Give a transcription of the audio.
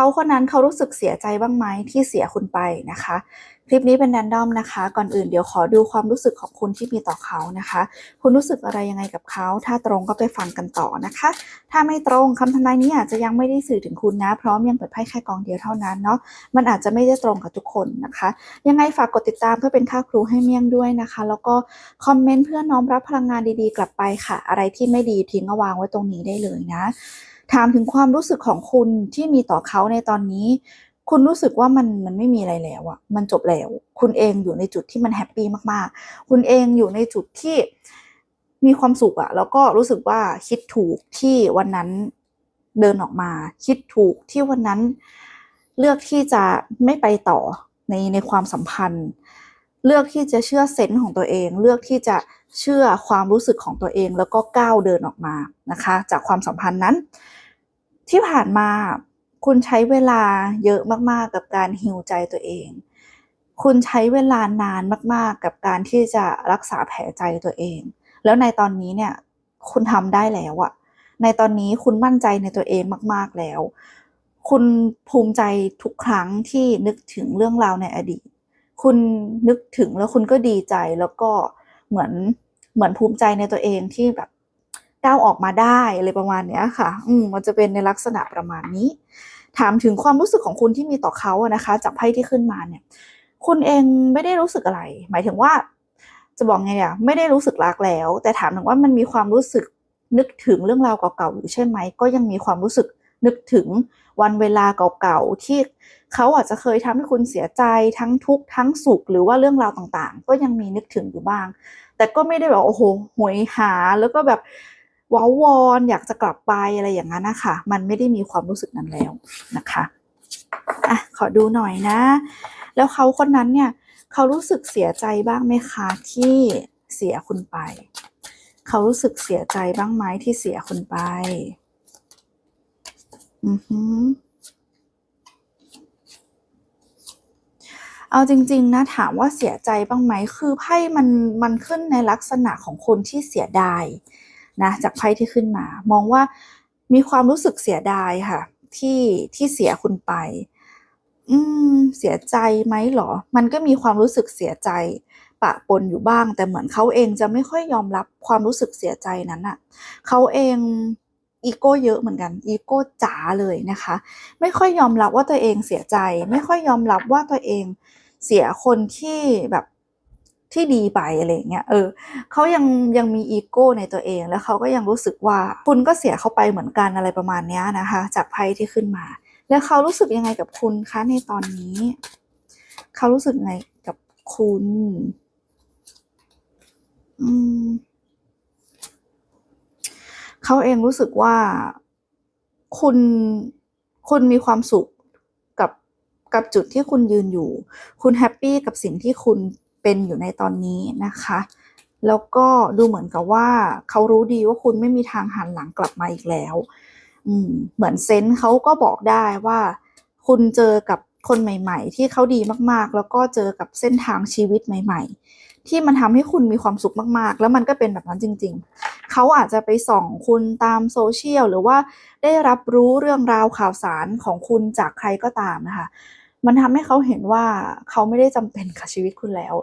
เขาคนนั้นเขารู้สึกเสียใจบ้างไหมที่เสียคุณไปนะคะ คลิปนี้เป็นแรนดอมนะคะ ก่อนอื่นเดี๋ยวขอดูความรู้สึกของคุณที่มีต่อเขานะคะ คุณรู้สึกอะไรยังไงกับเขา ถ้าตรงก็ไปฟังกันต่อนะคะ ถ้าไม่ตรงคำทำนายนี้อาจจะยังไม่ได้สื่อถึงคุณนะ พร้อมยังเปิดไพ่แค่กองเดียวเท่านั้นเนาะมันอาจจะไม่ได้ตรงกับทุกคนนะคะ ยังไงฝากกดติดตามเพื่อเป็นค่าครูให้เมี่ยงด้วยนะคะ แล้วก็คอมเมนต์เพื่อน้อมรับพลังงานดีๆ กลับไปค่ะ อะไรที่ไม่ดีทิ้งเอาวางไว้ตรงนี้ได้เลยนะ ถามถึงความรู้สึกของคุณที่มีต่อเขาในตอนนี้ คุณรู้สึกว่ามันมันไม่มีอะไรแล้วอะมันจบแล้ว คุณเองอยู่ในจุดที่มันแฮปปี้มากๆ คุณเองอยู่ในจุดที่มีความสุขอะแล้วก็รู้สึกว่าคิดถูกที่วันนั้นเดินออกมา คิดถูกที่วันนั้นเลือกที่จะไม่ไปต่อในในความสัมพันธ์ เลือกที่จะเชื่อเซนส์ของตัวเอง เลือกที่จะเชื่อความรู้สึกของตัวเอง แล้วก็ก้าวเดินออกมานะคะ จากความสัมพันธ์นั้น ที่ผ่านมาคุณใช้เวลาเยอะมากๆ กับการฮิวใจตัวเอง คุณใช้เวลานานมากๆ กับการที่จะรักษาแผลใจตัวเอง แล้วในตอนนี้เนี่ยคุณทำได้แล้วอะในตอนนี้คุณมั่นใจในตัวเองมาก ๆแล้ว คุณภูมิใจทุกครั้งที่นึกถึงเรื่องราวในอดีต คุณนึกถึงแล้วคุณก็ดีใจแล้วก็เหมือนเหมือนภูมิใจในตัวเองที่แบบ ก้าวออกมาได้อะไรประมาณเนี้ยค่ะ อืมมันจะเป็นในลักษณะประมาณนี้ ถามถึงความรู้สึกของคุณที่มีต่อเขาอะนะคะ จากไพ่ที่ขึ้นมาเนี่ย คุณเองไม่ได้รู้สึกอะไร หมายถึงว่า จะบอกไงเนี่ยไม่ได้รู้สึกรักแล้ว แต่ถามถึงว่ามันมีความรู้สึกนึกถึงเรื่องราวเก่าๆอยู่ใช่ไหม ก็ยังมีความรู้สึกนึกถึงวันเวลาเก่าๆที่เขาอาจจะเคยทำให้คุณเสียใจทั้งทุกข์ทั้งสุขหรือว่าเรื่องราวต่างๆ ก็ยังมีนึกถึงอยู่บ้าง แต่ก็ไม่ได้แบบโอ้โหหวยหาแล้วก็แบบ ว้าวอนอยากจะกลับไปอะไรอย่างนั้นนะคะมันไม่ได้มีความรู้สึกนั้นแล้วนะคะอะขอดูหน่อยนะ แล้วเขาคนนั้นเนี่ยเขารู้สึกเสียใจบ้างไหมคะที่เสียคุณไป เขารู้สึกเสียใจบ้างไหมที่เสียคุณไป อือหือเอาจริง ๆ นะ ถามว่าเสียใจบ้างไหมคือไพ่มันมันขึ้นในลักษณะของคนที่เสียดาย นะจากไพ่ที่ขึ้นมา มองว่ามีความรู้สึกเสียดายค่ะ ที่ที่เสียคุณไป อืม เสียใจไหมหรอ มันก็มีความรู้สึกเสียใจปะปนอยู่บ้าง แต่เหมือนเขาเองจะไม่ค่อยยอมรับความรู้สึกเสียใจนั้นอะเขาเองอีโก้เยอะเหมือนกันอีโก้จ๋าเลยนะคะ ไม่ค่อยยอมรับว่าตัวเองเสียใจ ไม่ค่อยยอมรับว่าตัวเองเสียคนที่แบบ ที่ดีไปอะไรเงี้ย เออเขายังยังมีอีโก้ในตัวเอง แล้วเขาก็ยังรู้สึกว่าคุณก็เสียเขาไปเหมือนกันอะไรประมาณเนี้ยนะคะ จากไพ่ที่ขึ้นมา แล้วเขารู้สึกยังไงกับคุณคะในตอนนี้ เขารู้สึกไงกับคุณ อืมเขาเองรู้สึกว่าคุณคุณมีความสุขกับกับจุดที่คุณยืนอยู่ คุณแฮปปี้กับสิ่งที่คุณ เป็นอยู่ในตอนนี้นะคะ แล้วก็ดูเหมือนกับว่าเขารู้ดีว่าคุณไม่มีทางหันหลังกลับมาอีกแล้ว อืม เหมือนเซนส์เขาก็บอกได้ว่า คุณเจอกับคนใหม่ ๆ ที่เขาดีมากๆ แล้วก็เจอกับเส้นทางชีวิตใหม่ ๆ ที่มันทำให้คุณมีความสุขมากๆ แล้วมันก็เป็นแบบนั้นจริง ๆ เขาอาจจะไปส่องคุณตามโซเชียลหรือว่าได้รับรู้เรื่องราวข่าวสารของคุณจากใครก็ตามนะคะ มันทำให้เขาเห็นว่าเขาไม่ได้จำเป็นกับชีวิตคุณแล้ว